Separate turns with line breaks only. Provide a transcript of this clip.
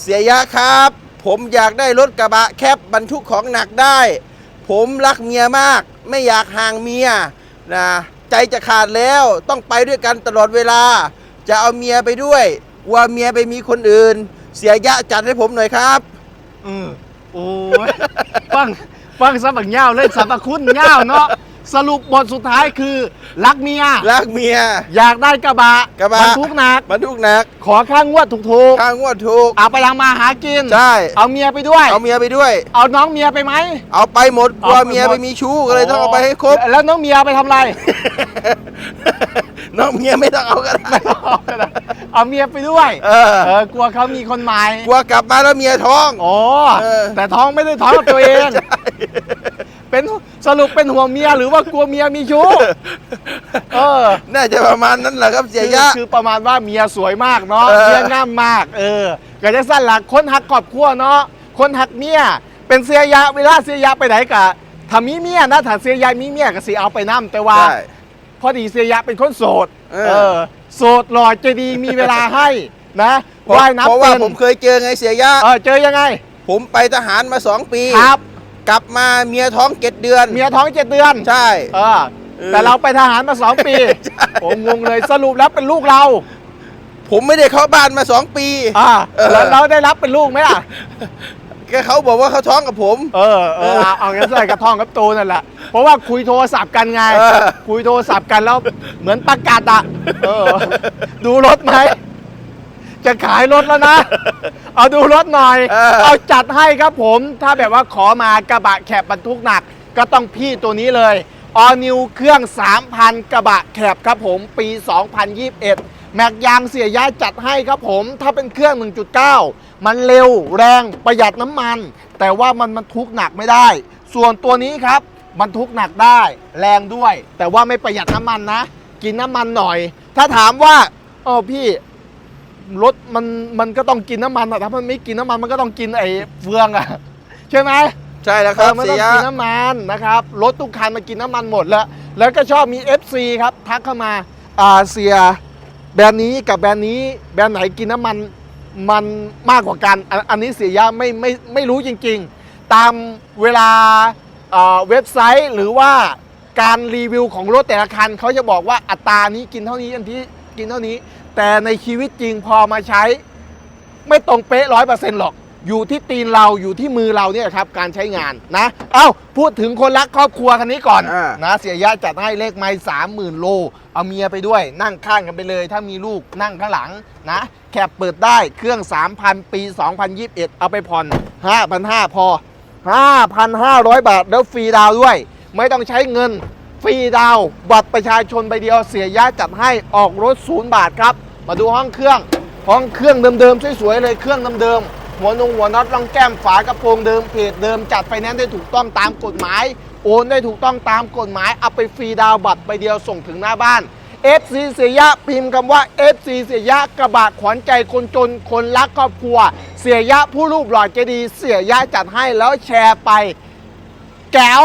เสียยะครับ ผมอยากได้รถกระบะแคปบรรทุกของหนักได้ ผมรักเมียมาก ไม่อยากห่างเมียนะใจจะขาดแล้วต้องไปด้วยกันตลอดเวลา จะเอาเมียไปด้วยว่าเมียไปมีคนอื่น เสียยะจัดให้ผมหน่อยครับ
เออโอ้ยฟังฟังสบักเงาเล่นสรรพคุณเงาเนาะ สรุปบทสุดท้ายคือ รักเมีย
รักเมีย
อยากได้กระบะ
กระบะ
บรรทุกหนัก
บรรทุกหนัก
ขอค่างวดถูก
ข้างงวดถูก
ๆเอาไปทำมาหากิน
ใช่
เอาเมียไปด้วย
เอาเมียไปด้วย
เอาน้องเมียไปไหม
เอาไปหมดกลัว
เอาไปหมด
เมียไปมีชู้ก็เลยต้องเอาไปให้ครบ
แล้วน้องเมียเอาไปทำอะไร
น้องเมียไม่ต้องเอาก็ได้
เอาเมียไปด้วย
เออ
เออกลัวเขามีคนใหม่
กลัวกลับมาแล้วเมียท้อง
โอ้
เออ
แต่ท้องไม่ได้ท้องกับตัวเอง เป็นสรุปเป็นห่วงเมียหรือว่ากลัวเมียมีชู้เออ
น่าจะประมาณนั้นแหละครับเสีย
คือยะคือประมาณว่าเมียสวยมากเนาะ
เออ
เมียงามมาก เออก็จะสั้นหลักคนหักครอบครัวเนาะคนหักเมียเป็นเสียยะเวลาเสียยะไปไหนกะถ้ามีเมียนะถ้าเสียยะมีเมียก็สิเอาไปนํแต่ว่า
ใช่
พอดีเสียยะเป็นคนโสด
เออ
เออ โสดหล่อใจดีมีเวลาให้นะ
เพราะ
ว่ายน้ำ
เพราะว่า
เป็น
ผมเคยเจอไงเสียยะ
เออเจอยังไง
ผมไปทหารมาสองปี
ครับ
กลับมาเมียท้องเจ็ดเดือน
เมียท้องเจ็ดเดือน
ใช่
เออ
เออ
แต่เราไปทหารมาสองปี
ใช่
ผมงงเลยสรุปแล้วเป็นลูกเรา
ผมไม่ได้เข้าบ้านมาสองปี
อ่า
เออ
แล้วเราได้รับเป็นลูกไหมล่ะ
แกเขาบอกว่าเขาท้องกับผม
เออเออเอาเอางั้นใส่กระท่องกับตูนั่นแหละ เพราะว่าคุยโทรศัพท์กันไง
เออ
คุยโทรศัพท์กันแล้วเหมือนประกาศอะเออ ดูรถไหม จะขายรถแล้วนะ เอาดูรถหน่อย
เออ
เอาจัดให้ครับผม ถ้าแบบว่าขอมากระบะแคบบรรทุกหนัก ก็ต้องพี่ตัวนี้เลย All New เครื่อง 3,000 กระบะแคบครับผมปี 2021 แม็กยางเสียย้ายจัดให้ครับผม ถ้าเป็นเครื่อง 1.9 มันเร็วแรงประหยัดน้ำมัน แต่ว่ามันบรรทุกหนักไม่ได้ ส่วนตัวนี้ครับ บรรทุกหนักได้แรงด้วย แต่ว่าไม่ประหยัดน้ำมันนะ กินน้ำมันหน่อย ถ้าถามว่าเออพี่ รถมันมันก็ต้องกินน้ำมันอะถ้ามันไม่กินน้ำมันมันก็ต้องกินไอ้เฟืองอะใช่ไหม
ใช่แล้วค
เอ
รั
อบมัน
เสี
ต้
ย
อง
ยะ
กินน้ำมันนะครับรถทุกคันมันกินน้ำมันหมดแล้ว แล้วก็ชอบมี FC ครับทักเข้ามาอ่าเสียแบรนด์นี้กับแบรนด์นี้แบรนด์ไหนกินน้ำมันมันมากกว่ากันอันอันนี้เสียยะไม่ไม่ไม่รู้จริงๆ ตามเวลาเอ่อเว็บไซต์หรือว่าการรีวิวของรถแต่ละคันเขาจะบอกว่าอัตรานี้กินเท่านี้อันที่กินเท่านี้ แต่ในชีวิตจริงพอมาใช้ ไม่ตรงเป๊ะร้อยเปอร์เซ็นต์หรอก อยู่ที่ตีนเราอยู่ที่มือเราเนี่ยครับการใช้งานนะ เอ้า พูดถึงคนรักครอบครัวคันนี้ก่อน
อ่า
นะ เสียยะจัดให้เลขไม้สามหมื่นโล เอาเมียไปด้วย นั่งข้างกันไปเลย ถ้ามีลูกนั่งข้างหลังนะ แคบเปิดได้เครื่อง 3,000 ปี 2021 เอาไปผ่อน 5,500 พอ 5,500 บาทแล้วฟรีดาวน์ด้วย ไม่ต้องใช้เงิน ฟรีดาวน์บัตรประชาชนใบเดียวเสียยะจัดให้ออกรถศูนย์บาทครับ มาดูห้องเครื่อง ห้องเครื่องเดิมๆสวยๆเลยเครื่องเดิมๆหัวนงหัวน็อตรองแก้มฝากระโปรงเดิมเพจเดิมจัดไฟแนนซ์ได้ถูกต้องตามกฎหมาย โอนได้ถูกต้องตามกฎหมายเอาไปฟรีดาวบัตรใบเดียวส่งถึงหน้าบ้าน FC เสียยะพิมพ์คำว่า FC เสียยะกระบะขวัญใจคนจนคนรักครอบครัว เสียยะผู้รูปหล่อใจดี เสียยะจัดให้แล้วแชร์ไป แก้ว